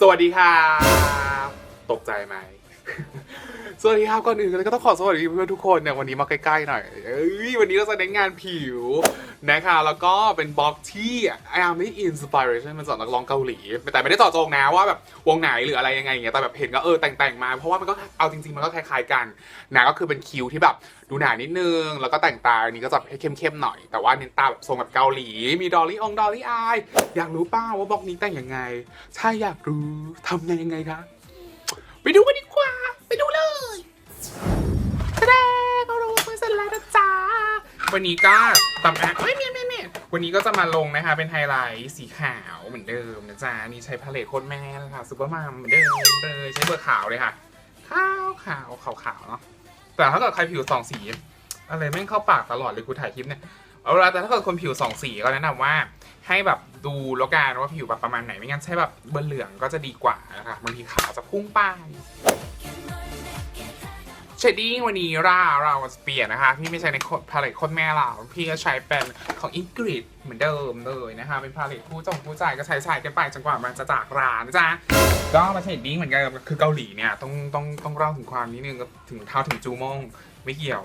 สวัสดีค่ะ ตกใจไหม สวัสดีครับก่อนอื่นก็ต้องขอสวัสดีเพื่อนทุกคนเนี่ยวันนี้มาใกล้ๆหน่อยเอ้ยวันนี้เราจะเน้นงานผิวนะคะแล้วก็เป็นบล็อกที่ไออาร์ไม่อินสปิเรชันมันจากนักร้องเกาหลี แต่ไม่ได้เจาะจงนะว่าแบบวงไหนหรืออะไรยังไงอย่างเงี้ยแต่แบบเห็นก็เออแต่งๆมา เพราะว่ามันก็เอาจริงๆ มันก็คล้ายๆกันนะก็คือเป็นคิวที่แบบดูหนานิดนึง แล้วก็แต่งตาอันนี้ก็จะให้เข้มๆหน่อย แต่ว่าเน้นตาแบบทรงแบบเกาหลี มีดอลลี่องดอลลี่อายอยากรู้ป้าว่าบล็อกนี้แต่งยังไงใช่อยากรู้ทำยังไงคะไปดูกันดี วันนี้ก็ตำแอะเอ้ยเมียเมียเมียวันนี้ก็จะมาลงนะคะ เป็นไฮไลท์สีขาวเหมือนเดิมนะจ๊ะนี่ใช้พาเลตโคตรแม่นะคะซูเปอร์มัมเหมือนเดิมเลยใช้เบอร์ขาวเลยค่ะขาวขาวขาวขาวเนาะแต่ถ้าเกิดใครผิวสองสี อะไรแม่งเข้าปากตลอดเลยกูถ่ายคลิปเนี่ยเอาละแต่ถ้าเกิดคนผิวสองสีก็แนะนำว่า ให้แบบดูแล้วกันว่าผิวแบบประมาณไหนไม่งั้นใช้แบบเบอร์เหลืองก็จะดีกว่านะคะบางทีขาวจะพุ่งไป เชดดิ้งวันนี้เราเราจะเปลี่ยนนะคะ พี่ไม่ใช้ในพาเลตโคนแม่เราพี่ก็ใช้เป็นของอิงกริดเหมือนเดิมเลยนะคะ เป็นพาเลตผู้จงผู้ใจก็ใช้ใช้กันไปจนกว่ามันจะจากร้านะจ๊ะก็มาเชดดิ้งเหมือนกันคือเกาหลีเนี่ยต้องต้องต้องเล่าถึงความนิดนึงก็ถึงเท้าถึงจูมงไม่เกี่ยว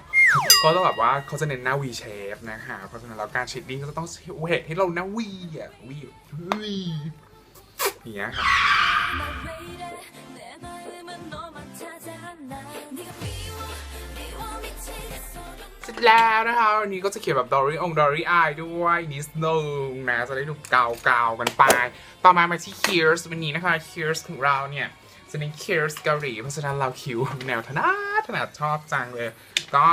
ก็ต้องแบบว่าเขาจะเน้นหน้า V shape นะคะเพราะฉะนั้นแล้วการเชดดิ้งก็จะต้องเวทให้เราหน้า V อะ V V อย่างเงี้ยค่ะ แล้วนะคะวันนี้ก็จะเขียนแบบดอรี่องดอรี่อายด้วยนิดนึงนะจะได้ดูเกาเกาๆกันไป ต่อมามาที่ Kears วันนี้นะคะ Kears ของเราเนี่ยจะเป็น Kears เกาหลีเพราะฉะนั้นเราคิวแนวถนัดถนัดชอบจังเลย ก็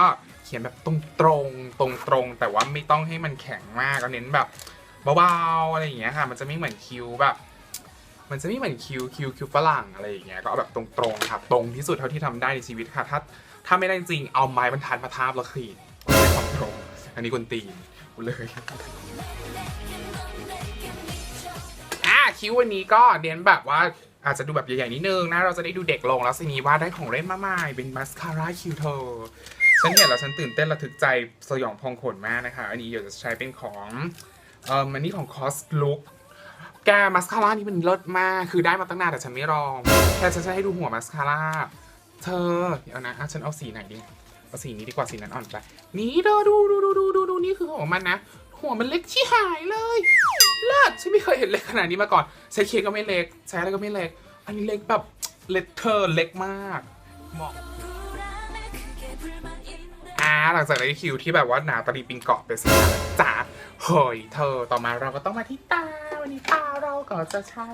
เขียนแบบตรงตรงตรงตรงๆแต่ว่าไม่ต้องให้มันแข็งมากก็เน้นแบบเบาๆอะไรอย่างเงี้ยค่ะ มันจะไม่เหมือนคิวแบบมันจะไม่เหมือนคิวคิวคิวฝรั่งอะไรอย่างเงี้ยก็เอาแบบตรงๆครับตรงที่สุดเท่าที่ทำได้ในชีวิตค่ะ ถ้าถ้าไม่ได้จริงเอาไม้บรรทัดมาทาบแล้วขีด ความตรงอันนี้กวนตีนกูเลยอะคิววันนี้ก็เน้นแบบว่าอาจจะดูแบบใหญ่ๆนิดนึงนะ เราจะได้ดูเด็กลงแล้วสินี้ว่าได้ของเล่นมาใหม่เป็นมาสคาร่าคิวเธอฉันเห็นแล้วฉันตื่นเต้นระทึกใจสยองพองขนมากนะคะ อันนี้เดี๋ยวจะใช้เป็นของเอ่อมันนี่ของคอสลุกแกมาสคาร่านี่มันเลิศมาก คือได้มาตั้งนานแต่ฉันไม่ลอง แค่ฉันจะให้ดูหัวมาสคาร่า เธอ เดี๋ยวนะอะฉันเอาสีไหนดี เอาสีนี้ดีกว่าสีนั้นอ่อนไปนี่ดูดูดูดูดูดูดูนี่คือหัวมันนะ หัวมันเล็กที่หายเลยเลิศฉันไม่เคยเห็นเล็กขนาดนี้มาก่อนใช้เค้กก็ไม่เล็กใช้อะไรก็ไม่เล็ก อันนี้เล็กแบบเล็กเทอร์เล็กมากเหมาะอาหลังจากได้คิวที่แบบว่าหนาตรีปิงเกาะไปสิจ้าเฮ้ยเธอต่อมาเราก็ต้องมาที่ตาวันนี้ตาเราก็จะใช้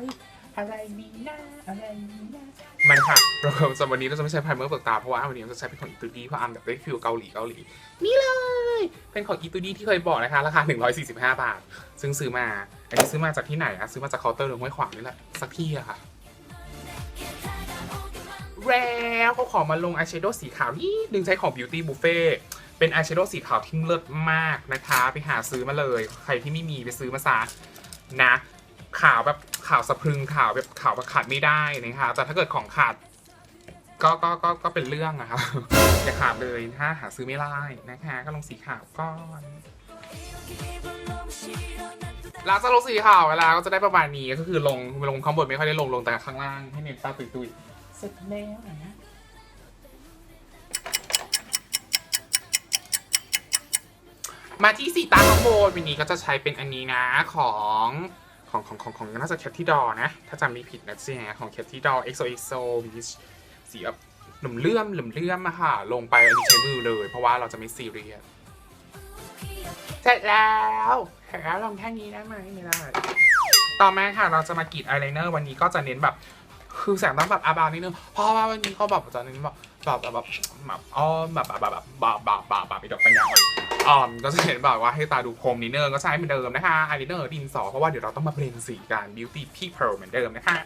อะไรนี้นะอะไรนี้นะ มันค่ะเราจะวันนี้เราจะไม่ใช้ไพรเมอร์เปลือกตาเพราะว่าวันนี้เราจะใช้เป็นของอีตูดีเพราะอันแบบได้ฟิลเกาหลีเกาหลีนี่เลย เป็นของอีตูดีที่เคยบอกนะคะราคา 145 บาท ซึ่งซื้อมา อันนี้ซื้อมาจากที่ไหนอะซื้อมาจากเคาน์เตอร์หรือห้วยขวางนี่แหละสักที่อะค่ะแล้วเขาขอมาลงอายแชโดว์สีขาวนี่ดึงใช้ของ Beauty Buffet เป็นอายแชโดว์สีขาวที่เลิศมากนะคะ ไปหาซื้อมาเลย ใครที่ไม่มีไปซื้อมาซะนะ ข่าวแบบข่าวสะพรึงข่าวแบบข่าวประขาดไม่ได้นะครับแต่ถ้าเกิดของขาดก็ก็ก็ก็เป็นเรื่องอะครับอย่าขาดเลยถ้าหาซื้อไม่ได้นะคะก็ลงสีขาวก่อนหลังจากลงสีขาวเวลาก็จะได้ประมาณนี้ก็คือลงลงข้างบนไม่ค่อยได้ลงลงแต่ข้างล่างให้เน้นตาตุยตุยเสร็จแล้วนะมาที่สีตาข้างบนวันนี้ก็จะใช้เป็นอันนี้นะของ ของของของของน่าจะแคทที่ดอนะถ้าจำไม่ผิดนะจ๊ะของแคทที่ดอ XOXO มีสีแบบหลุ่มเลื่อมหลุ่มเลื่อมอะค่ะ ลงไปอันนี้ใช้มือเลย เพราะว่าเราจะไม่ซีเรียสเสร็จแล้วเสร็จแล้วลงแค่นี้ได้ไหมไม่ได้ ต่อมาค่ะเราจะมากรีดอายไลเนอร์วันนี้ก็จะเน้นแบบ คือแสงต้องแบบอาบานิดนึงเพราะว่าวันนี้เขาแบบจะเน้นแบบแบบแบบแบบแบบอ๋อแบบแบบแบบแบบแบบแบบแบบอีดอกปัญญาอ่อน ออนก็จะเห็นบอกว่าให้ตาดูโฮมดิเนอร์ก็ใช้เหมือนเดิมนะคะอายไลเนอร์ดินสอเพราะว่าเดี๋ยวเราต้องมาเปลี่ยนสีกันบิวตี้พี่เพลเหมือนเดิมนะคะ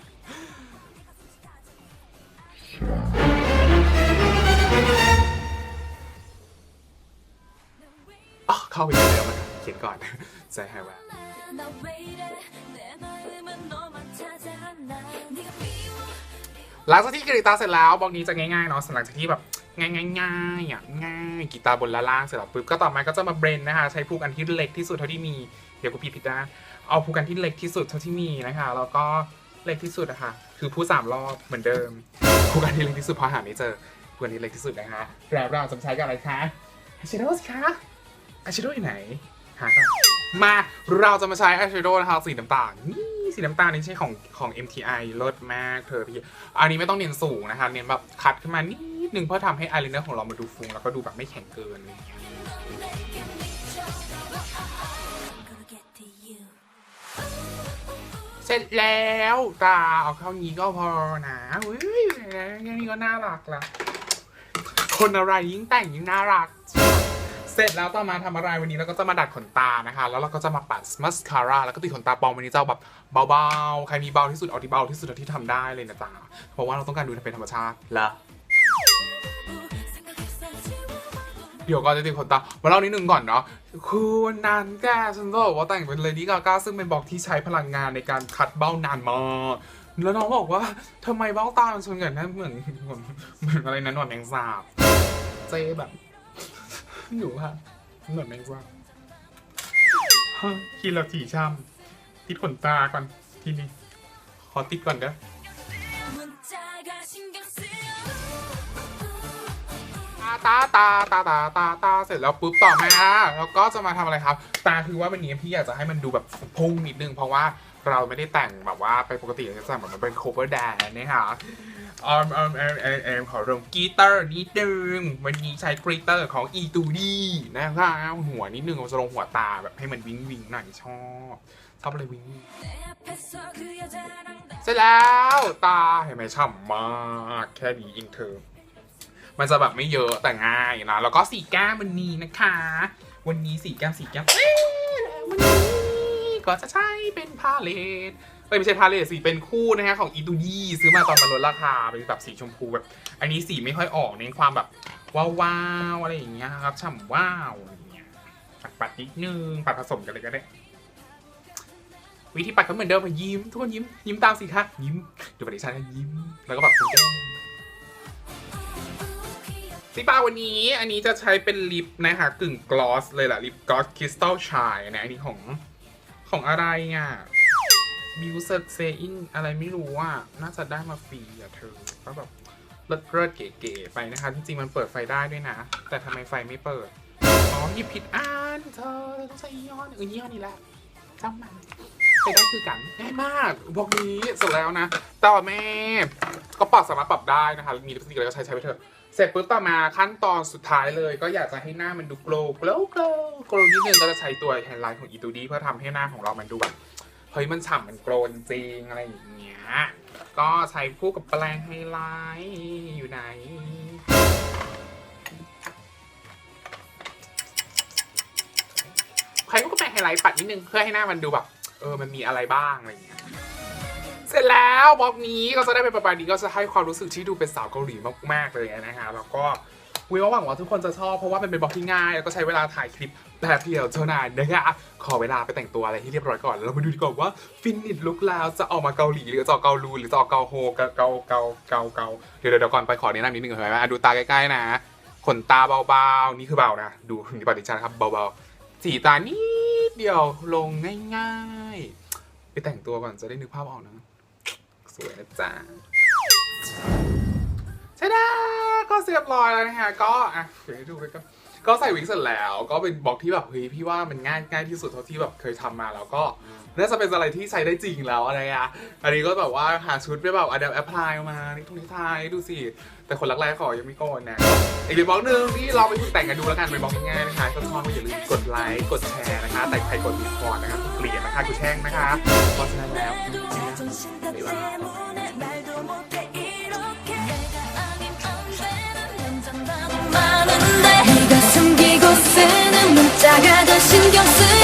เข้าไปดูแล้วมัเขียนก่อนใจหายว่ะหลังจากที่กรีตาเสร็จแล้วบล็อกนี้จะง่ายๆเนาะหลังจากที่แบบ ง่ายๆง่ายอะง่ายกีตาร์บนและล่างเสร็จแล้วปุ๊บก็ต่อมาก็จะมาเบรนนะคะ ใช้พูกอันที่เล็กที่สุดเท่าที่มีเดี๋ยวกูผิดผิดด้านเอาพูกอันที่เล็กที่สุดเท่าที่มีนะคะแล้วก็เล็กที่สุดอะค่ะ คือพูดสามรอบเหมือนเดิมพูกอันที่เล็กที่สุดพอหาไม่เจอพูกอันที่เล็กที่สุดนะคะแล้วเราจะใช้กับอะไรคะอายแชโดว์สิคะอายแชโดว์อยู่ไหนหาก่อนมาเราจะมาใช้อายแชโดว์นะคะสีน้ำตาลนี่สีน้ำตาลนี่ใช่ของของ MTI เลิศมากเธอพี่อันนี้ไม่ต้องเน้นสูงนะคะเน้นแบบคัดขึ้นมานิด นึงเพื่อทำให้อายไลเนอร์ของเรามาดูฟุ้งแล้วก็ดูแบบไม่แข็งเกิน เสร็จแล้วตาเอาเข้านี้ก็พอนะอุ้ยแค่นี้ก็น่ารักละคนอะไรยิ่งแต่งยิ่งน่ารัก เสร็จแล้วต่อมาทำอะไรวันนี้เราก็จะมาดัดขนตานะคะ แล้วเราก็จะมาปัดมัสคาร่าแล้วก็ติดขนตาปลอมวันนี้เจะเอาแบบเบาๆ ใครมีเบาที่สุดเอาที่เบาที่สุดเท่าที่ทำได้เลยนะจ๊ะเพราะว่าเราต้องการดูเป็นธรรมชาติละ เดี๋ยวก่อนจะติดขนตามาเล่านิดนึงก่อนเนาะคือวันนั้นแกฉันก็บอกว่าแต่งเป็นเลดี้กาก้าซึ่งเป็นบอกที่ใช้พลังงานในการคัดเบ้านานมากแล้วน้องบอกว่าทำไมเบ้าตามันชนกันนะเหมือนเหมือนเหมือนอะไรนั้นหนวดแมงสาบเจแบบหนูค่ะหนวดแมงสาบฮะคิดแล้วจีช่ำติดขนตาก่อนทีนี้ขอติดก่อนเด้อ ตาตาตาตาตาตาเสร็จแล้วปุ๊บต่อมาแล้วก็จะมาทำอะไรครับ ตาคือว่าวันนี้พี่อยากจะให้มันดูแบบพุ่งนิดนึงเพราะว่าเราไม่ได้แต่งแบบว่าไปปกติจะแต่งแบบมันเป็น cover dance นะคะออมออมออมออมออมขอเริ่มกีตาร์นิดนึงวันนี้ใช้กรีตาร์ของอีตูดีนะคะหัวนิดนึงเราจะลงหัวตาแบบให้มันวิงวิงหน่อยชอบชอบเลยวิงเสร็จแล้วตาเห็นไหมช่ำมากแค่นี้เองเธอ มันจะแบบไม่เยอะแต่ง่ายนะแล้วก็สีแก้มวันนี้นะคะ วันนี้สีแก้มสีแก้มวันนี้ก็จะใช้เป็นพาเลตเอ้ยไม่ใช่พาเลตสีเป็นคู่นะฮะของอีตูดี้ซื้อมาตอนมันลดราคาเป็นแบบสีชมพูแบบอันนี้สีไม่ค่อยออกเน้นความแบบว้าวๆอะไรอย่างเงี้ยครับฉ่ำว้าวอะไรอย่างเงี้ยปัดปัดนิดนึงปัดผสมกันเลยก็ได้ วิธีปัดก็เหมือนเดิมค่ะยิ้มทุกคนยิ้มยิ้มตามสิคะยิ้มดูปฏิชันยิ้มแล้วก็แบบคุณแก้ มสีปาวันนี้อันนี้จะใช้เป็นลิปนะคะกึ่งกลอสเลยล่ะลิปกลอสคริสตัลชายนะอันนี้ของของอะไรอะบิวเซอร์เซอินอะไรไม่รู้อะน่าจะได้มาฟรีอะเธอก็แบบเลิศเลิศเก๋ๆไปนะคะ จริงๆมันเปิดไฟได้ด้วยนะ แต่ทำไมไฟไม่เปิด อ๋อหยิบผิดอันเธอต้องใช้ยี่ห้อนเออยี่ห้อนี้แหละจ้างมันไปได้คือกันง่ายมากบอกนี้เสร็จแล้วนะ ต่อแม่ก็ปรับสามารถปรับได้นะคะ มีลิปสติกอะไรก็ใช้ใช้ไปเถอะ เสร็จปุ๊บต่อมาขั้นตอนสุดท้ายเลย ก็อยากจะให้หน้ามันดูโกลว์โกลว์โกลว์โกลว์นิดนึงก็จะใช้ตัวไฮไลท์ของอีตูดีเพื่อทำให้หน้าของเรามันดูแบบเฮ้ยมันฉ่ำมันโกลว์จริงอะไรอย่างเงี้ยก็ใช้คู่กับแปรงไฮไลท์อยู่ไหนใครก็แปรงไฮไลท์ปัดนิดนึงเพื่อให้หน้ามันดูแบบเออมันมีอะไรบ้างอะไรอย่างเงี้ย เสร็จแล้วบล็อกนี้ก็จะได้เป็นประมาณนี้ก็จะให้ความรู้สึกที่ดูเป็นสาวเกาหลีมากๆเลยนะฮะแล้วก็วิวหวังว่าทุกคนจะชอบเพราะว่ามันเป็นบล็อกที่ง่ายแล้วก็ใช้เวลาถ่ายคลิปแบบเดียวเท่านั้นนะคะขอเวลาไปแต่งตัวอะไรที่เรียบร้อยก่อน แล้วเรามาดูดีกว่าว่าฟินิชลุกแล้วจะออกมาเกาหลีหรือจะออกเกาลูหรือจะออกเกาโฮเกาเกาเกาเกาเกาเดี๋ยวเดี๋ยวก่อนไปขอแนะนำนิดนึงเห็นไหมอะดูตาใกล้ๆนะขนตาเบาๆ นี่คือเบานะ ดูนี่ปฏิชันครับเบาๆสีตานิดเดียวลงง่ายๆ ไปแต่งตัวก่อนจะได้นึกภาพออกนะ วยนะจ๊ะชาดาก็เสียบร้อยแล้วนะฮะก็อะเดี๋ยวให้ดูไปก็ก็ใส่วิกเสร็จแล้วก็เป็นบล็อกที่แบบเฮ้ยพี่ว่ามันง่ายง่ายที่สุดเท่าที่แบบเคยทำมาแล้วก็น่าจะเป็นอะไรที่ใช้ได้จริงแล้วอะไรอะอันนี้ก็แบบว่าหาชุดไปแบบอัดแอปพลายมานี่ทุกนิทายดูสิแต่คนรักแรกขอยังไม่ก่อนนะอีกเป็นบล็อกหนึ่งที่เราไปฝึกแต่งกันดูแล้วกันเป็นบล็อกง่ายๆนะคะก็ชอบก็อย่าลืมกดไลค์กดแชร์นะคะ แต่ใครกดรีพอร์ตนะคะเกลียดนะคะกูแช่งนะคะเพราะฉะนั้นแล้ว 내가 숨기고 쓰는 문자가 더 신경 쓰